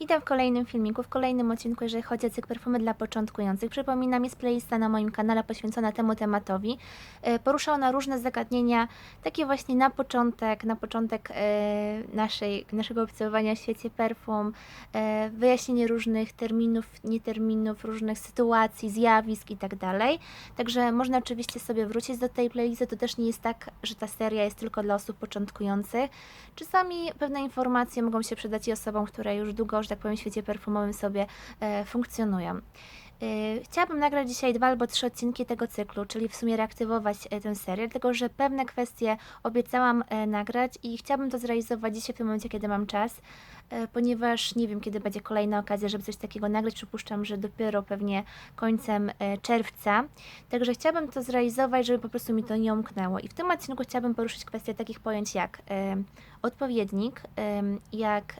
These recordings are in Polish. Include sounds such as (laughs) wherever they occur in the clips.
Witam w kolejnym filmiku, w kolejnym odcinku, jeżeli chodzi o cykl perfumy dla początkujących. Przypominam, jest playlista na moim kanale poświęcona temu tematowi. E, Porusza ona różne zagadnienia, takie właśnie na początek, na początek e, naszej, naszego obcowania w świecie perfum, e, wyjaśnienie różnych terminów, nieterminów, różnych sytuacji, zjawisk i tak. Także można oczywiście sobie wrócić do tej playlisty, to też nie jest tak, że ta seria jest tylko dla osób początkujących. Czasami pewne informacje mogą się przydać i osobom, które już długo, że tak powiem, świecie perfumowym sobie e, funkcjonują. E, Chciałabym nagrać dzisiaj dwa albo trzy odcinki tego cyklu, czyli w sumie reaktywować e, tę serię, dlatego że pewne kwestie obiecałam e, nagrać i chciałabym to zrealizować dzisiaj w tym momencie, kiedy mam czas, ponieważ nie wiem, kiedy będzie kolejna okazja, żeby coś takiego nagrać. Przypuszczam, że dopiero pewnie końcem czerwca. Także chciałabym to zrealizować, żeby po prostu mi to nie umknęło. I w tym odcinku chciałabym poruszyć kwestie takich pojęć jak odpowiednik, jak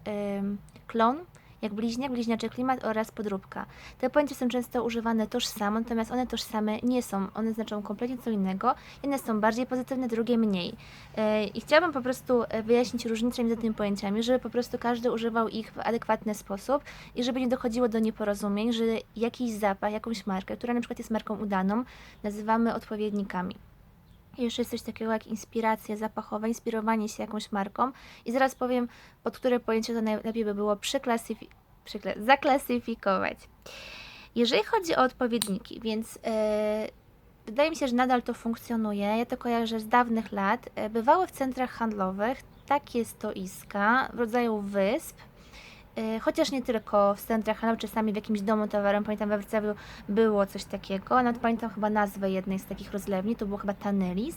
klon, jak bliźniak, bliźniaczy klimat oraz podróbka. Te pojęcia są często używane tożsamo, natomiast one tożsame nie są. One znaczą kompletnie co innego. Jedne są bardziej pozytywne, drugie mniej. E, I chciałabym po prostu e, wyjaśnić różnicę między tymi pojęciami, żeby po prostu każdy używał ich w adekwatny sposób i żeby nie dochodziło do nieporozumień, że jakiś zapach, jakąś markę, która na przykład jest marką udaną, nazywamy odpowiednikami. Jeszcze jest coś takiego jak inspiracja zapachowa, inspirowanie się jakąś marką. I zaraz powiem, pod które pojęcie to najlepiej by było przyklasyfi- przykla- zaklasyfikować. Jeżeli chodzi o odpowiedniki, więc e, wydaje mi się, że nadal to funkcjonuje. Ja to kojarzę z dawnych lat. E, bywały w centrach handlowych takie stoiska w rodzaju wysp, Chociaż nie tylko w centrach handlowych, czasami w jakimś domu towarem, pamiętam we Wrocławiu było coś takiego, nawet pamiętam chyba nazwę jednej z takich rozlewni, to było chyba Tanelis.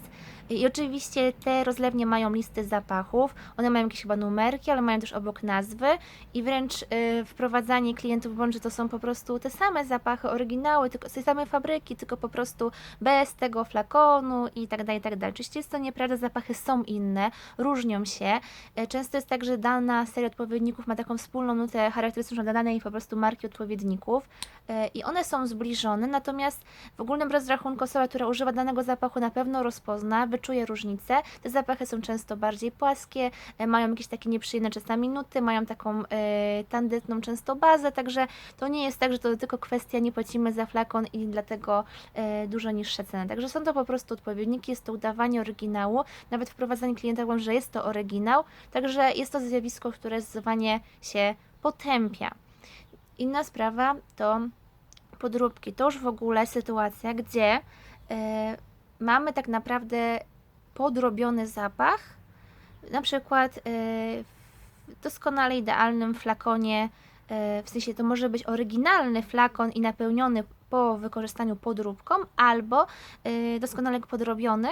I oczywiście te rozlewnie mają listy zapachów, one mają jakieś chyba numerki, ale mają też obok nazwy i wręcz y, wprowadzanie klientów błąd, że to są po prostu te same zapachy, oryginały, tylko z tej samej fabryki, tylko po prostu bez tego flakonu i tak dalej, i tak dalej. Oczywiście jest to nieprawda, zapachy są inne, różnią się. E, Często jest tak, że dana seria odpowiedników ma taką wspólną nutę charakterystyczną dla danej po prostu marki odpowiedników e, i one są zbliżone, natomiast w ogólnym rozrachunku osoba, która używa danego zapachu na pewno rozpozna, wyczuje różnicę. Te zapachy są często bardziej płaskie, e, mają jakieś takie nieprzyjemne czasami nuty, mają taką e, tandetną często bazę, także to nie jest tak, że to tylko kwestia nie płacimy za flakon i dlatego dużo niższe ceny. Także są to po prostu odpowiedniki, jest to udawanie oryginału, nawet wprowadzanie klienta że jest to oryginał, także jest to zjawisko, które zdecydowanie się potępia. Inna sprawa to podróbki. To już w ogóle sytuacja, gdzie e, mamy tak naprawdę podrobiony zapach, na przykład e, w doskonale idealnym flakonie, e, w sensie to może być oryginalny flakon i napełniony po wykorzystaniu podróbką, albo e, doskonale podrobiony,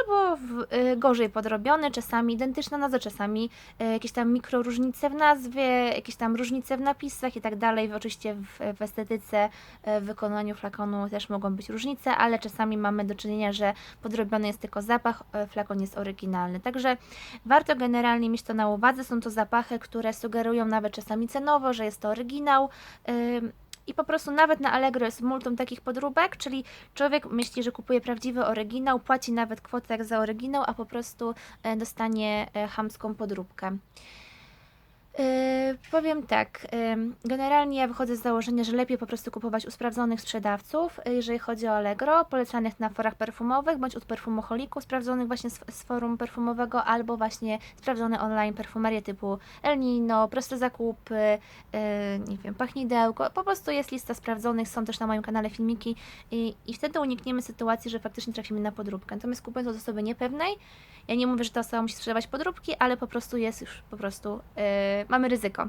albo w, y, gorzej podrobiony, czasami identyczna nazwa, czasami y, jakieś tam mikroróżnice w nazwie, jakieś tam różnice w napisach i tak dalej. Oczywiście w, w estetyce, y, w wykonaniu flakonu też mogą być różnice, ale czasami mamy do czynienia, że podrobiony jest tylko zapach, y, flakon jest oryginalny. Także warto generalnie mieć to na uwadze. Są to zapachy, które sugerują nawet czasami cenowo, że jest to oryginał. ym, i po prostu nawet na Allegro jest multum takich podróbek, czyli człowiek myśli, że kupuje prawdziwy oryginał, płaci nawet kwotę jak za oryginał, a po prostu e, dostanie e, chamską podróbkę. Yy, powiem tak, generalnie ja wychodzę z założenia, że lepiej po prostu kupować u sprawdzonych sprzedawców, y, jeżeli chodzi o Allegro, polecanych na forach perfumowych, bądź od perfumoholików, sprawdzonych właśnie z, z forum perfumowego, albo właśnie sprawdzone online perfumerie typu El Nino, proste zakupy, yy, nie wiem, pachnidełko, po prostu jest lista sprawdzonych, są też na moim kanale filmiki i, i wtedy unikniemy sytuacji, że faktycznie trafimy na podróbkę. Natomiast kupując od osoby niepewnej, ja nie mówię, że ta osoba musi sprzedawać podróbki, ale po prostu jest już po prostu, yy, mamy ryzyko.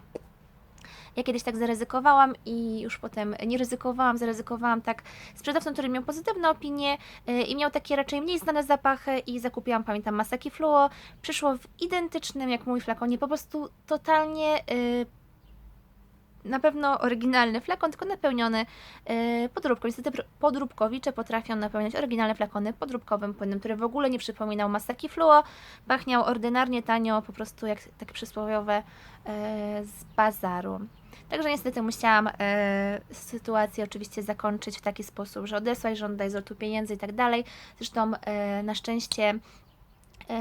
Ja kiedyś tak zaryzykowałam i już potem nie ryzykowałam, zaryzykowałam tak sprzedawcą, który miał pozytywne opinie yy, i miał takie raczej mniej znane zapachy i zakupiłam, pamiętam, Masaki Fluo. Przyszło w identycznym jak mój flakonie, po prostu totalnie yy, na pewno oryginalny flakon, tylko napełniony yy, podróbką. Niestety podróbkowicze potrafią napełniać oryginalne flakony podróbkowym płynem, który w ogóle nie przypominał Masaki Fluo, pachniał ordynarnie, tanio, po prostu jak takie przysłowiowe yy, z bazaru. Także niestety musiałam e, sytuację oczywiście zakończyć w taki sposób, że odesłać, żądać zwrotu pieniędzy i tak dalej. Zresztą e, na szczęście e,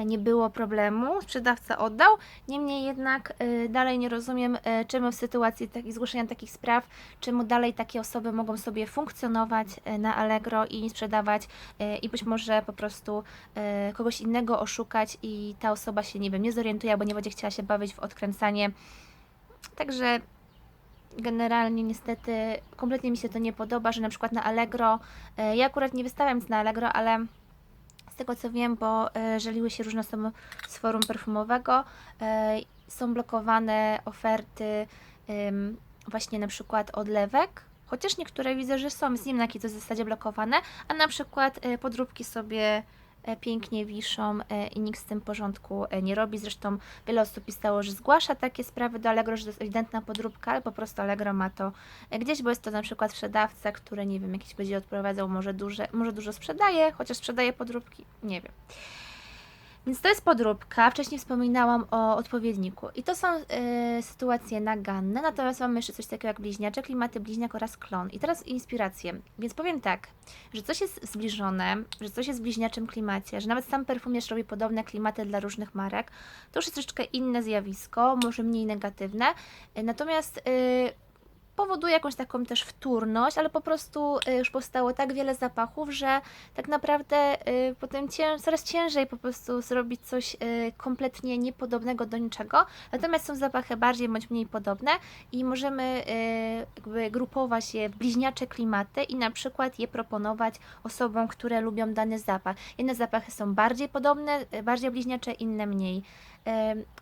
nie było problemu, sprzedawca oddał. Niemniej jednak e, dalej nie rozumiem, e, czemu w sytuacji takich zgłoszenia takich spraw, czemu dalej takie osoby mogą sobie funkcjonować e, na Allegro i sprzedawać e, i być może po prostu e, kogoś innego oszukać i ta osoba się, nie wiem, nie zorientuje albo nie będzie chciała się bawić w odkręcanie. Także generalnie niestety kompletnie mi się to nie podoba, że na przykład na Allegro, e, ja akurat nie wystawiam nic na Allegro, ale z tego co wiem, bo e, żaliły się różne osoby z forum perfumowego, e, są blokowane oferty właśnie na przykład odlewek, chociaż niektóre widzę, że są, z nim na jakiej to zasadzie blokowane, a na przykład e, podróbki sobie pięknie wiszą e, i nikt z tym porządku e, nie robi. Zresztą wiele osób pisało, że zgłasza takie sprawy do Allegro, że to jest ewidentna podróbka, ale po prostu Allegro ma to e, gdzieś, bo jest to na przykład sprzedawca, który nie wiem, jakiś będzie odprowadzał, może, duże, może dużo sprzedaje, chociaż sprzedaje podróbki, nie wiem. Więc to jest podróbka. Wcześniej wspominałam o odpowiedniku. I to są e, sytuacje naganne. Natomiast mamy jeszcze coś takiego jak bliźniacze, klimaty bliźniak oraz klon. I teraz inspiracje. Więc powiem tak, że coś jest zbliżone, że coś jest w bliźniaczym klimacie, że nawet sam perfumierz robi podobne klimaty dla różnych marek. To już jest troszeczkę inne zjawisko, może mniej negatywne. E, Natomiast e, powoduje jakąś taką też wtórność, ale po prostu y, już powstało tak wiele zapachów, że tak naprawdę y, potem cię, coraz ciężej po prostu zrobić coś y, kompletnie niepodobnego do niczego. Natomiast są zapachy bardziej bądź mniej podobne i możemy jakby grupować je w bliźniacze klimaty i na przykład je proponować osobom, które lubią dany zapach. Jedne zapachy są bardziej podobne, bardziej bliźniacze, inne mniej.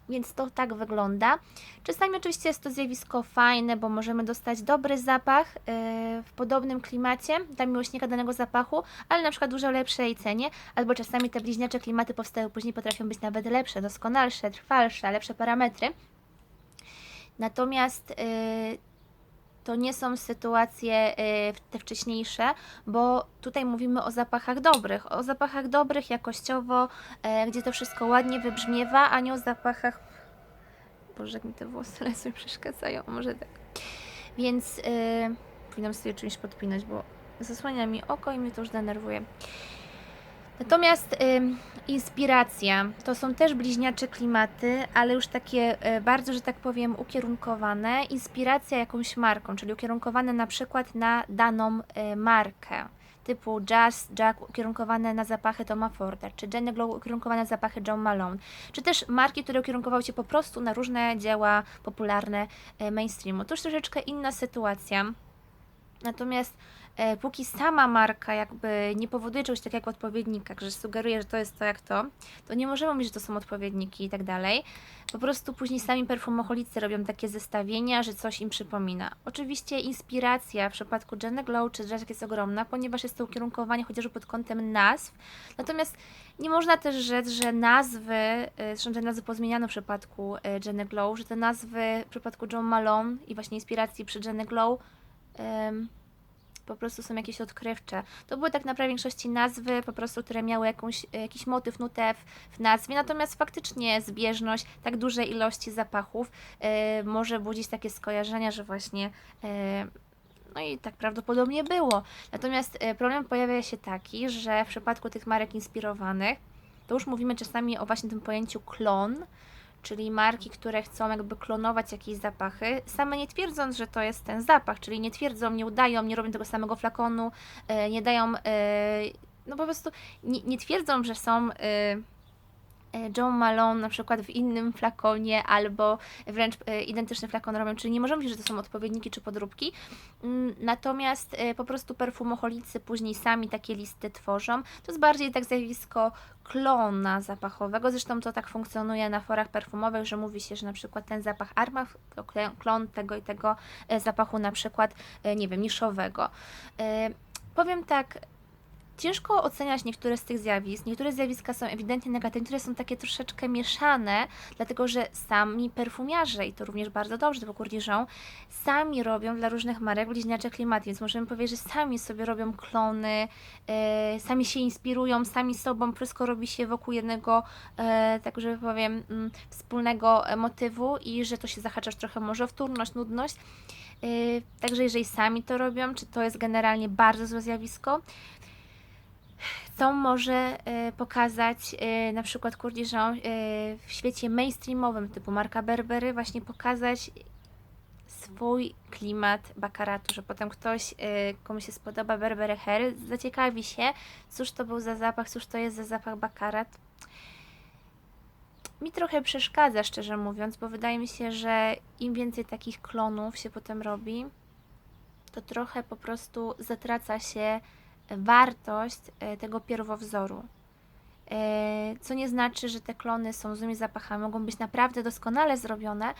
Więc to tak wygląda. Czasami oczywiście jest to zjawisko fajne, bo możemy dostać dobry zapach yy, w podobnym klimacie dla miłośnika danego zapachu, ale na przykład dużo lepszej cenie, albo czasami te bliźniacze klimaty powstają później, potrafią być nawet lepsze, doskonalsze, trwalsze, lepsze parametry. Natomiast yy, to nie są sytuacje y, te wcześniejsze, bo tutaj mówimy o zapachach dobrych, o zapachach dobrych jakościowo, e, gdzie to wszystko ładnie wybrzmiewa, a nie o zapachach. Boże, jak mi te włosy (laughs) lecą przeszkadzają, może tak. Więc y, powinnam sobie czymś podpinać, bo zasłania mi oko i mnie to już denerwuje. Natomiast ym, inspiracja to są też bliźniacze klimaty, ale już takie y, bardzo, że tak powiem, ukierunkowane. Inspiracja jakąś marką, czyli ukierunkowane na przykład na daną y, markę. Typu Jazz Jack ukierunkowane na zapachy Toma Forda, czy Jenny Glow ukierunkowane na zapachy John Malone, czy też marki, które ukierunkowały się po prostu na różne dzieła popularne y, mainstreamu. To już troszeczkę inna sytuacja. Natomiast póki sama marka jakby nie powoduje czegoś takiego jak w odpowiednikach, że sugeruje, że to jest to jak to, to nie możemy mówić, że to są odpowiedniki i tak dalej. Po prostu później sami perfumoholicy robią takie zestawienia, że coś im przypomina. Oczywiście inspiracja w przypadku Jenny Glow czy Jack jest ogromna, ponieważ jest to ukierunkowanie chociażby pod kątem nazw. Natomiast nie można też rzec, że nazwy, e, zresztą te nazwy pozmieniano w przypadku e, Jenny Glow, że te nazwy w przypadku John Malone i właśnie inspiracji przy Jenny Glow em, po prostu są jakieś odkrywcze. To były tak naprawdę w większości nazwy, po prostu, które miały jakąś, jakiś motyw, nutę w, w nazwie, natomiast faktycznie zbieżność tak dużej ilości zapachów e, może budzić takie skojarzenia, że właśnie e, no i tak prawdopodobnie było. Natomiast e, problem pojawia się taki, że w przypadku tych marek inspirowanych, to już mówimy czasami o właśnie tym pojęciu klon, czyli marki, które chcą jakby klonować jakieś zapachy, same nie twierdząc, że to jest ten zapach, czyli nie twierdzą, nie udają, nie robią tego samego flakonu, e, nie dają, e, no po prostu nie, nie twierdzą, że są e, John Malone na przykład w innym flakonie albo wręcz e, identyczny flakon robią, czyli nie możemy mówić, że to są odpowiedniki czy podróbki. Mm, Natomiast e, po prostu perfumoholicy później sami takie listy tworzą. To jest bardziej tak zjawisko klona zapachowego. Zresztą to tak funkcjonuje na forach perfumowych, że mówi się, że na przykład ten zapach Armaf to klon tego i tego zapachu na przykład, nie wiem, niszowego. Powiem tak, Ciężko oceniać niektóre z tych zjawisk. Niektóre zjawiska są ewidentnie negatywne, niektóre są takie troszeczkę mieszane, dlatego że sami perfumiarze, i to również bardzo dobrze, to Courtijon, sami robią dla różnych marek bliźniacze klimaty, więc możemy powiedzieć, że sami sobie robią klony, e, sami się inspirują, sami sobą, wszystko robi się wokół jednego, e, tak że powiem, mm, wspólnego motywu i że to się zahacza już trochę może wtórność, nudność. E, Także jeżeli sami to robią, czy to jest generalnie bardzo złe zjawisko? Co może e, pokazać e, na przykład Kurdiżon e, w świecie mainstreamowym typu marka Berbery, właśnie pokazać swój klimat bakaratu, że potem ktoś, komu się spodoba Berbery Hair, zaciekawi się, cóż to był za zapach, cóż to jest za zapach bakarat. Mi trochę przeszkadza, szczerze mówiąc, bo wydaje mi się, że im więcej takich klonów się potem robi, to trochę po prostu zatraca się wartość e, tego pierwowzoru. E, Co nie znaczy, że te klony są złymi zapachami, mogą być naprawdę doskonale zrobione,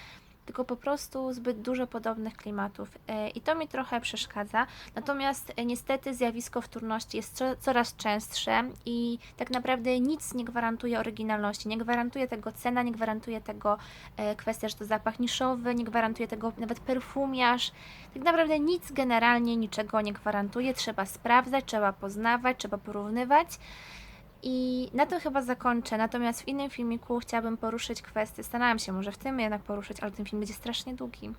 tylko po prostu zbyt dużo podobnych klimatów. E, I to mi trochę przeszkadza. Natomiast e, niestety zjawisko wtórności jest co, coraz częstsze i tak naprawdę nic nie gwarantuje oryginalności. Nie gwarantuje tego cena, nie gwarantuje tego e, kwestia, że to zapach niszowy, nie gwarantuje tego nawet perfumiarz. Tak naprawdę nic generalnie niczego nie gwarantuje. Trzeba sprawdzać, trzeba poznawać, trzeba porównywać. I na tym chyba zakończę. Natomiast w innym filmiku chciałabym poruszyć kwestię. Starałam się może w tym jednak poruszyć, ale ten film będzie strasznie długi.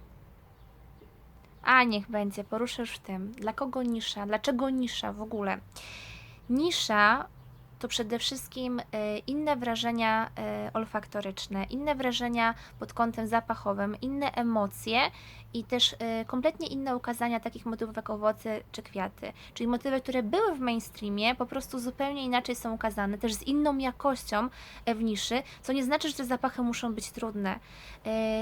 A niech będzie, poruszę już w tym. Dla kogo nisza? Dlaczego nisza w ogóle? Nisza to przede wszystkim e, inne wrażenia e, olfaktoryczne, inne wrażenia pod kątem zapachowym, inne emocje i też e, kompletnie inne ukazania takich motywów jak owoce czy kwiaty. Czyli motywy, które były w mainstreamie, po prostu zupełnie inaczej są ukazane, też z inną jakością w niszy, co nie znaczy, że te zapachy muszą być trudne.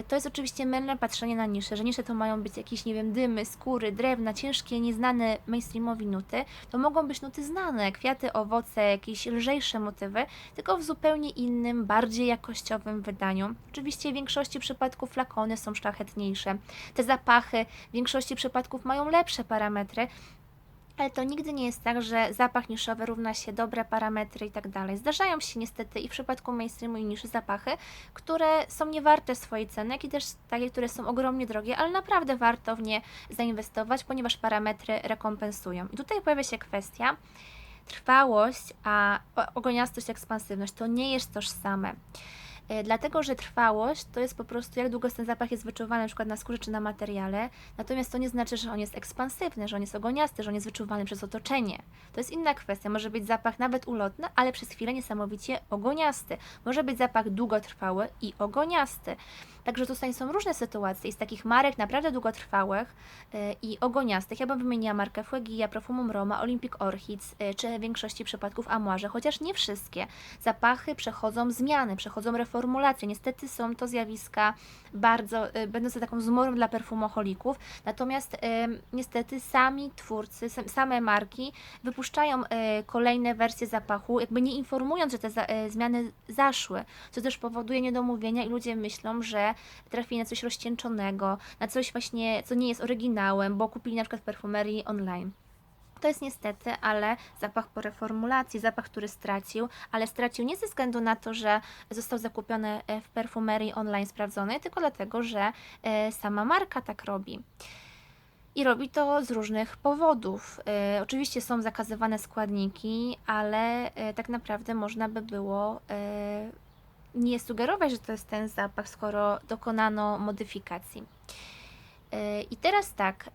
To jest oczywiście mylne patrzenie na nisze, że nisze to mają być jakieś, nie wiem, dymy, skóry, drewna, ciężkie, nieznane mainstreamowi nuty. To mogą być nuty znane, kwiaty, owoce, jakieś lżejsze motywy, tylko w zupełnie innym, bardziej jakościowym wydaniu. Oczywiście w większości przypadków flakony są szlachetniejsze. Te zapachy w większości przypadków mają lepsze parametry, ale to nigdy nie jest tak, że zapach niszowy równa się dobre parametry i tak dalej. Zdarzają się niestety i w przypadku mainstreamu i niszy zapachy, które są niewarte swojej ceny, jak i też takie, które są ogromnie drogie, ale naprawdę warto w nie zainwestować, ponieważ parametry rekompensują. I tutaj pojawia się kwestia, trwałość, a ogoniastość, ekspansywność to nie jest tożsame. E, Dlatego, że trwałość to jest po prostu jak długo ten zapach jest wyczuwalny, na przykład na skórze czy na materiale, natomiast to nie znaczy, że on jest ekspansywny, że on jest ogoniasty, że on jest wyczuwalny przez otoczenie. To jest inna kwestia. Może być zapach nawet ulotny, ale przez chwilę niesamowicie ogoniasty. Może być zapach długotrwały i ogoniasty. Także tutaj są różne sytuacje i z takich marek naprawdę długotrwałych e, i ogoniastych. Ja bym wymieniła markę Fuegia, Profumum Roma, Olympic Orchids, e, czy w większości przypadków Amoirze, chociaż nie wszystkie. Zapachy przechodzą zmiany, przechodzą reformulacje. Niestety są to zjawiska bardzo, e, będące taką zmorą dla perfumoholików. Natomiast niestety sami twórcy, sam- same marki wypuszczają kolejne wersje zapachu, jakby nie informując, że te zmiany zaszły, co też powoduje niedomówienia i ludzie myślą, że trafili na coś rozcieńczonego, na coś właśnie, co nie jest oryginałem, bo kupili na przykład perfumerii online. To jest niestety, ale zapach po reformulacji, zapach, który stracił, ale stracił nie ze względu na to, że został zakupiony e, w perfumerii online sprawdzonej, tylko dlatego, że e, sama marka tak robi. I robi to z różnych powodów. E, oczywiście są zakazywane składniki, ale e, tak naprawdę można by było e, nie sugerować, że to jest ten zapach, skoro dokonano modyfikacji. E, I teraz tak,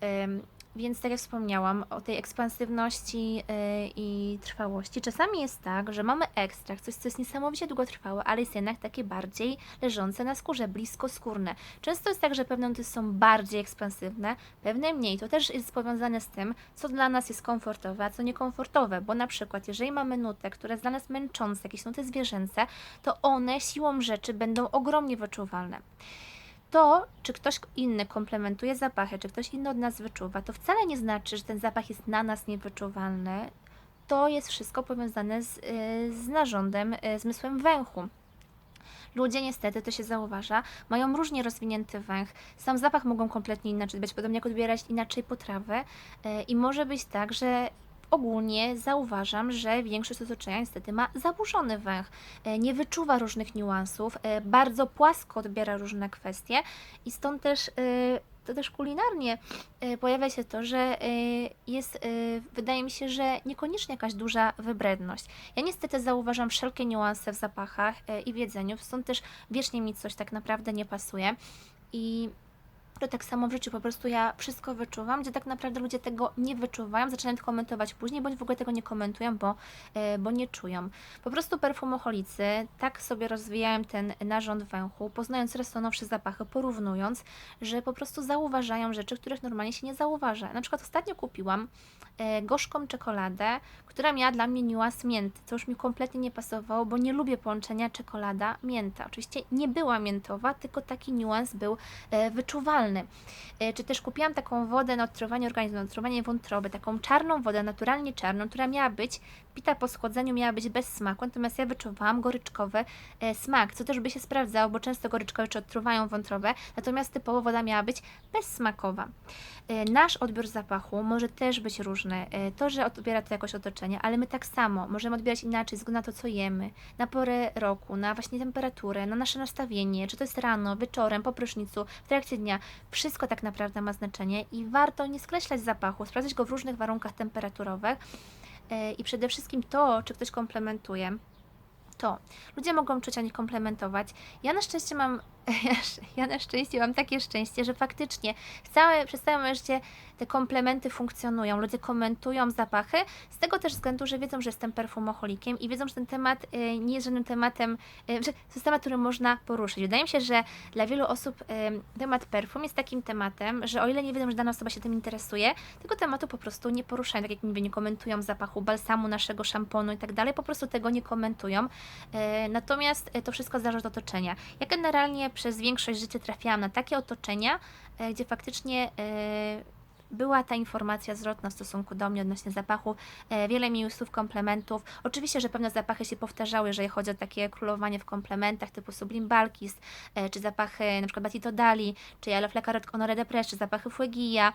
więc tak jak wspomniałam o tej ekspansywności e, i trwałości. Czasami jest tak, że mamy ekstrakt, coś co jest niesamowicie długotrwałe, ale jest jednak takie bardziej leżące na skórze, blisko skórne. Często jest tak, że pewne nuty są bardziej ekspansywne, pewne mniej. To też jest powiązane z tym, co dla nas jest komfortowe, a co niekomfortowe, bo na przykład jeżeli mamy nutę, która jest dla nas męcząca, jakieś nuty zwierzęce, to one siłą rzeczy będą ogromnie wyczuwalne to, czy ktoś inny komplementuje zapachy, czy ktoś inny od nas wyczuwa, to wcale nie znaczy, że ten zapach jest na nas niewyczuwalny. To jest wszystko powiązane z, y, z narządem, y, zmysłem węchu. Ludzie niestety, to się zauważa, mają różnie rozwinięty węch. Sam zapach mogą kompletnie inaczej być, podobnie jak odbierać inaczej potrawę. y, I może być tak, że ogólnie zauważam, że większość otoczenia niestety ma zaburzony węch, e, nie wyczuwa różnych niuansów, e, bardzo płasko odbiera różne kwestie i stąd też e, to też kulinarnie pojawia się to, że jest, wydaje mi się, że niekoniecznie jakaś duża wybredność. Ja niestety zauważam wszelkie niuanse w zapachach i w jedzeniu, stąd też wiecznie mi coś tak naprawdę nie pasuje i to tak samo w życiu, po prostu ja wszystko wyczuwam, gdzie tak naprawdę ludzie tego nie wyczuwają, zaczynają to komentować później, bądź w ogóle tego nie komentują, bo, e, bo nie czują. Po prostu perfumoholicy tak sobie rozwijają ten narząd węchu, poznając coraz zapachy, porównując, że po prostu zauważają rzeczy, których normalnie się nie zauważa. Na przykład ostatnio kupiłam e, gorzką czekoladę, która miała dla mnie niuans mięty, co już mi kompletnie nie pasowało, bo nie lubię połączenia czekolada-mięta. Oczywiście nie była miętowa, tylko taki niuans był e, wyczuwalny. E, Czy też kupiłam taką wodę na odtruwanie organizmu, na odtruwanie wątroby, taką czarną wodę, naturalnie czarną, która miała być pita po schłodzeniu, miała być bez smaku, natomiast ja wyczuwałam goryczkowy e, smak, co też by się sprawdzało, bo często goryczkowe rzeczy odtruwają wątrobę, natomiast typowo woda miała być bezsmakowa. E, Nasz odbiór zapachu może też być różny. To, że odbiera to jakoś otoczenie, ale my tak samo możemy odbierać inaczej, ze względu na to, co jemy, na porę roku, na właśnie temperaturę, na nasze nastawienie, czy to jest rano, wieczorem, po prysznicu, w trakcie dnia. Wszystko tak naprawdę ma znaczenie i warto nie skreślać zapachu, sprawdzać go w różnych warunkach temperaturowych E, i przede wszystkim to, czy ktoś komplementuje. To ludzie mogą czuć, a nie komplementować. Ja na szczęście mam, (laughs) ja na szczęście mam takie szczęście, że faktycznie całe, przez całe moje życie te komplementy funkcjonują. Ludzie komentują zapachy, z tego też względu, że wiedzą, że jestem perfumoholikiem i wiedzą, że ten temat e, nie jest żadnym tematem, e, że to jest temat, który można poruszyć. Wydaje mi się, że dla wielu osób e, temat perfum jest takim tematem, że o ile nie wiedzą, że dana osoba się tym interesuje, tego tematu po prostu nie poruszają, tak jak mówię, nie komentują zapachu balsamu, naszego szamponu i tak dalej, po prostu tego nie komentują. E, Natomiast e, to wszystko zależy od otoczenia. Ja generalnie przez większość życia trafiałam na takie otoczenia, e, gdzie faktycznie e, była ta informacja zwrotna w stosunku do mnie odnośnie zapachu. E, Wiele mi słów komplementów. Oczywiście, że pewne zapachy się powtarzały, jeżeli chodzi o takie królowanie w komplementach typu Sublime Balkis, czy zapachy np. Batito Dali, czy Yellow Flecaret Honore de Press, czy zapachy Fuegia.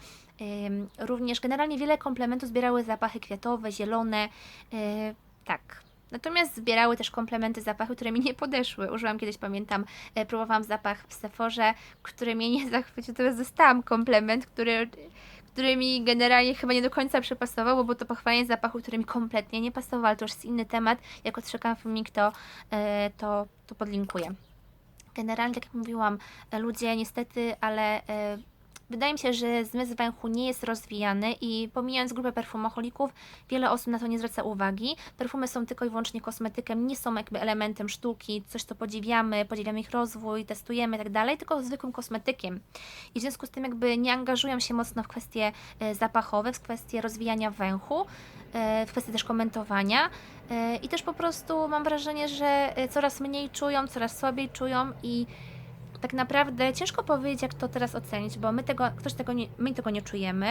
Również generalnie wiele komplementów zbierały zapachy kwiatowe, zielone. Tak. Natomiast zbierały też komplementy zapachy, które mi nie podeszły. Użyłam kiedyś, pamiętam, e, próbowałam zapach w Sephorze, który mnie nie (laughs) zachwycił. Teraz dostałam komplement, który, który mi generalnie chyba nie do końca przypasował, bo było to pochwalenie zapachu, który mi kompletnie nie pasował, ale to już jest inny temat. Jak odszukam filmik, to, e, to, to podlinkuję. Generalnie, tak jak mówiłam, e, ludzie niestety, ale wydaje mi się, że zmysł węchu nie jest rozwijany i pomijając grupę perfumoholików, wiele osób na to nie zwraca uwagi. Perfumy są tylko i wyłącznie kosmetykiem, nie są jakby elementem sztuki, coś co podziwiamy, podziwiamy ich rozwój, testujemy i tak tylko zwykłym kosmetykiem. I w związku z tym jakby nie angażują się mocno w kwestie e, zapachowe, w kwestie rozwijania węchu, e, w kwestie też komentowania. E, I też po prostu mam wrażenie, że coraz mniej czują, coraz słabiej czują i tak naprawdę ciężko powiedzieć, jak to teraz ocenić, bo my tego, ktoś tego nie, my tego nie czujemy.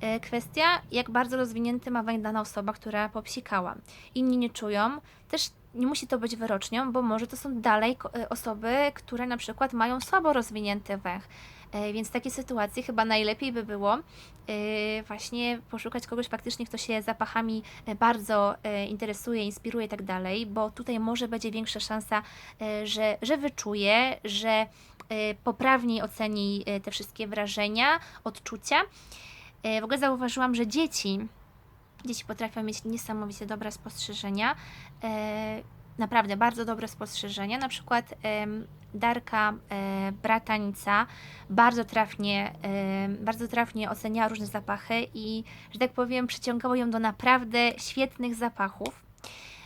E, Kwestia, jak bardzo rozwinięty ma węch dana osoba, która popsikała. Inni nie czują. Też nie musi to być wyrocznią, bo może to są dalej e, osoby, które na przykład mają słabo rozwinięty węch. E, Więc w takiej sytuacji chyba najlepiej by było e, właśnie poszukać kogoś faktycznie, kto się zapachami e, bardzo interesuje, inspiruje i tak dalej, bo tutaj może będzie większa szansa, że, że wyczuje, że poprawniej oceni te wszystkie wrażenia, odczucia. W ogóle zauważyłam, że dzieci, dzieci potrafią mieć niesamowicie dobre spostrzeżenia. Naprawdę bardzo dobre spostrzeżenia. Na przykład Darka, e, bratanica, bardzo trafnie, em, bardzo trafnie oceniała różne zapachy i, że tak powiem, przyciągało ją do naprawdę świetnych zapachów.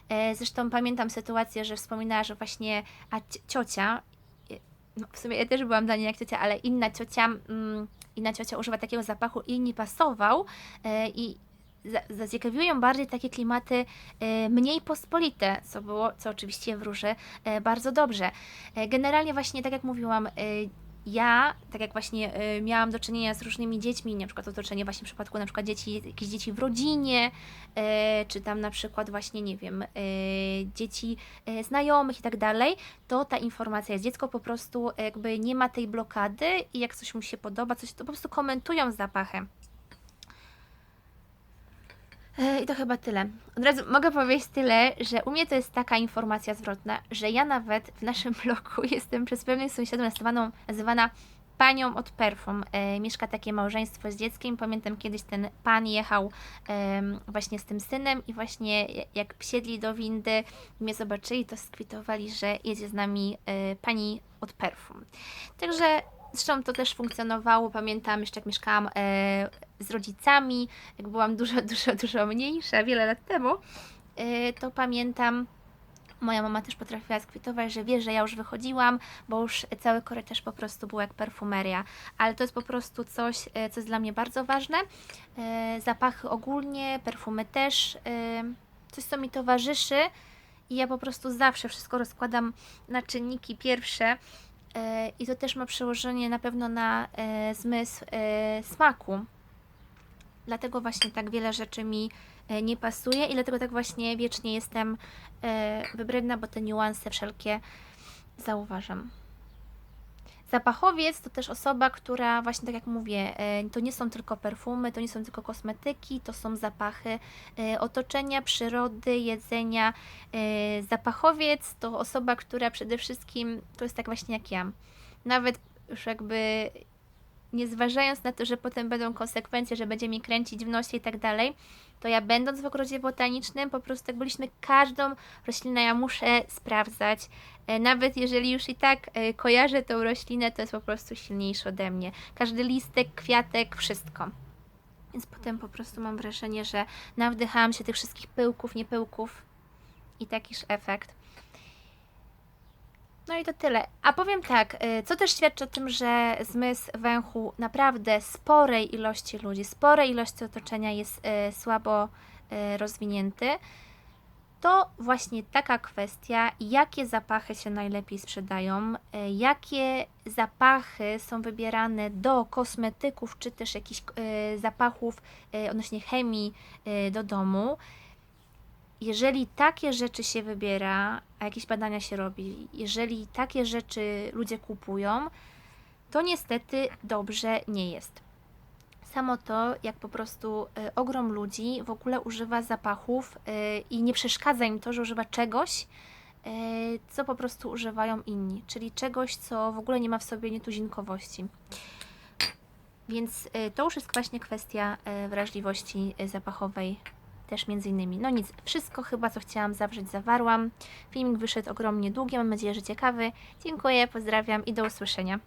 E, Zresztą pamiętam sytuację, że wspominała, że właśnie a ci- ciocia, e, no w sumie ja też byłam dla niej jak ciocia, ale inna ciocia, mm, inna ciocia używa takiego zapachu i nie pasował e, i zaciekawiły ją bardziej takie klimaty e, mniej pospolite, co było, co oczywiście wróży e, bardzo dobrze. E, Generalnie właśnie, tak jak mówiłam, ja, tak jak właśnie miałam do czynienia z różnymi dziećmi, na przykład otoczenie właśnie w przypadku na przykład dzieci, jakieś dzieci w rodzinie, czy tam na przykład właśnie, nie wiem, dzieci znajomych i tak dalej, to ta informacja jest. Dziecko po prostu jakby nie ma tej blokady i jak coś mu się podoba, coś to po prostu komentują z zapachem. E, I to chyba tyle. Od razu mogę powiedzieć tyle, że u mnie to jest taka informacja zwrotna, że ja nawet w naszym (laughs) bloku jestem przez pewnych sąsiadów nazywaną, nazywana panią od perfum. E, mieszka takie małżeństwo z dzieckiem. Pamiętam kiedyś ten pan jechał em, właśnie z tym synem i właśnie jak wsiedli do windy, mnie zobaczyli, to skwitowali, że jedzie z nami e, pani od perfum. Także Zresztą to też funkcjonowało, pamiętam jeszcze jak mieszkałam e, z rodzicami, jak byłam dużo, (laughs) dużo, dużo mniejsza, wiele lat temu, e, to pamiętam, moja mama też potrafiła skwitować, że wie, że ja już wychodziłam, bo już cały korytarz po prostu był jak perfumeria. Ale to jest po prostu coś, e, co jest dla mnie bardzo ważne. E, Zapachy ogólnie, perfumy też, e, coś co mi towarzyszy i ja po prostu zawsze wszystko rozkładam na czynniki pierwsze. E, I to też ma przełożenie na pewno na e, zmysł e, smaku. Dlatego właśnie tak wiele rzeczy mi nie pasuje i dlatego tak właśnie wiecznie jestem wybredna, bo te niuanse wszelkie zauważam. Zapachowiec to też osoba, która właśnie tak jak mówię, e, to nie są tylko perfumy, to nie są tylko kosmetyki, to są zapachy e, otoczenia, przyrody, jedzenia. E, Zapachowiec to osoba, która przede wszystkim to jest tak właśnie jak ja. Nawet już jakby nie zważając na to, że potem będą konsekwencje, że będzie mi kręcić w nosie i tak dalej, to ja będąc w ogrodzie botanicznym, po prostu jak byliśmy każdą roślinę, ja muszę sprawdzać. E, Nawet jeżeli już i tak e, kojarzę tą roślinę, to jest po prostu silniejsze ode mnie. Każdy listek, kwiatek, wszystko. Więc potem po prostu mam wrażenie, że nawdychałam się tych wszystkich pyłków, niepyłków i takiż efekt. No i to tyle. A powiem tak, y, co też świadczy o tym, że zmysł węchu naprawdę sporej ilości ludzi, sporej ilości otoczenia jest y, słabo y, rozwinięty, to właśnie taka kwestia, jakie zapachy się najlepiej sprzedają, jakie zapachy są wybierane do kosmetyków, czy też jakichś zapachów odnośnie chemii do domu. Jeżeli takie rzeczy się wybiera, a jakieś badania się robi, jeżeli takie rzeczy ludzie kupują, to niestety dobrze nie jest. Samo to, jak po prostu y, ogrom ludzi w ogóle używa zapachów y, i nie przeszkadza im to, że używa czegoś, y, co po prostu używają inni, czyli czegoś, co w ogóle nie ma w sobie nietuzinkowości. Więc to już jest właśnie kwestia wrażliwości zapachowej też między innymi. No nic, wszystko chyba co chciałam zawrzeć zawarłam. Filmik wyszedł ogromnie długi, mam nadzieję, że ciekawy. Dziękuję, pozdrawiam i do usłyszenia.